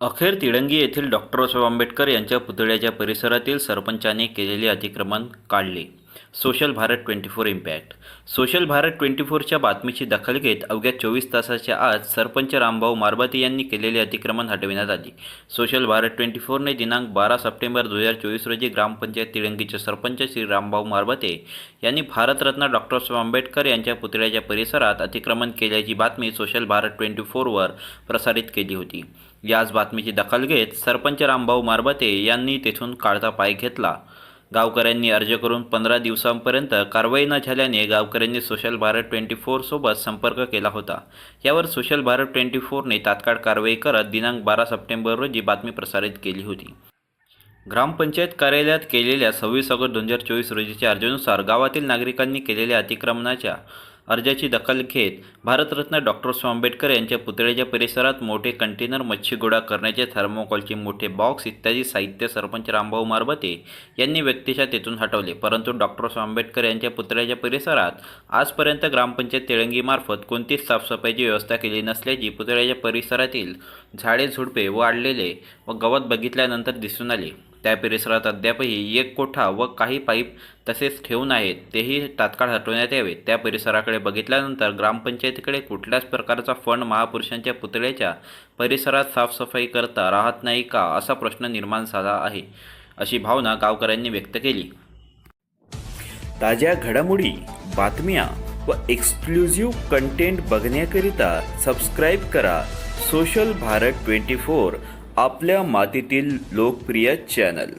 अखेर तिळंगी येथील डॉक्टर बाबासाहेब आंबेडकर यांच्या पुतळ्याच्या परिसरातील सरपंचाने केलेले अतिक्रमण काढले. Social Bharat twenty four impact. Social Bharat twenty फोरच्या बातमीची दखल घेत अवघ्या चोवीस तासाच्या आज सरपंच रामभाऊ मारबाते यांनी केलेले अतिक्रमण हटविण्यात आले. सोशल भारत ट्वेंटी फोरने दिनांक बारा सप्टेंबर दोन हजार चोवीस रोजी ग्रामपंचायत तिळंगीचे सरपंच श्री रामभाऊ मारबाते यांनी भारतरत्न डॉक्टर बाबासाहेब आंबेडकर यांच्या पुतळ्याच्या परिसरात अतिक्रमण केल्याची बातमी सोशल भारत ट्वेंटी फोरवर प्रसारित केली होती. याच बातमीची दखल घेत सरपंच रामभाऊ मारबते यांनी तेथून काढता पाय घेतला. गावकऱ्यांनी अर्ज करून पंधरा दिवसांपर्यंत कारवाई न झाल्याने गावकऱ्यांनी सोशल भारत ट्वेंटी फोरसोबत संपर्क केला होता. यावर सोशल भारत ट्वेंटी फोरने तात्काळ कारवाई करत दिनांक बारा सप्टेंबर रोजी बातमी प्रसारित केली होती. ग्रामपंचायत कार्यालयात केलेल्या सव्वीस ऑगस्ट दोन हजार चोवीस रोजीच्या अर्जानुसार गावातील नागरिकांनी केलेल्या अतिक्रमणाच्या अर्जाची दखल घेत भारतरत्न डॉक्टर आंबेडकर यांच्या पुतळ्याच्या परिसरात मोठे कंटेनर मच्छी गोळा करण्याचे थर्मोकॉलचे मोठे बॉक्स इत्यादी साहित्य सरपंच रामभाऊ मारबते यांनी व्यक्तिशा तेथून हटवले. परंतु डॉक्टर आंबेडकर यांच्या पुतळ्याच्या परिसरात आजपर्यंत ग्रामपंचायत तेळंगीमार्फत कोणतीच साफसफाईची व्यवस्था केली नसल्याची पुतळ्याच्या परिसरातील झाडे झुडपे वाढलेले व गवत बघितल्यानंतर दिसून आले. त्या परिसरात अद्यापही एक कोठा व काही पाईप तसेच ठेवून आहेत तेही तात्काळ हटवण्यात यावे. त्या परिसराकडे बघितल्यानंतर ग्रामपंचायतीकडे कुठल्याच प्रकारचा फंड महापुरुषांच्या पुतळ्याच्या परिसरात साफसफाई करता राहत नाही का असा प्रश्न निर्माण झाला आहे अशी भावना गावकऱ्यांनी व्यक्त केली. ताज्या घडामोडी बातम्या व एक्सक्लुझिव्ह कंटेंट बघण्याकरिता सबस्क्राईब करा सोशल भारत ट्वेंटी फोर आपल्या मातीतील लोकप्रिय चॅनल.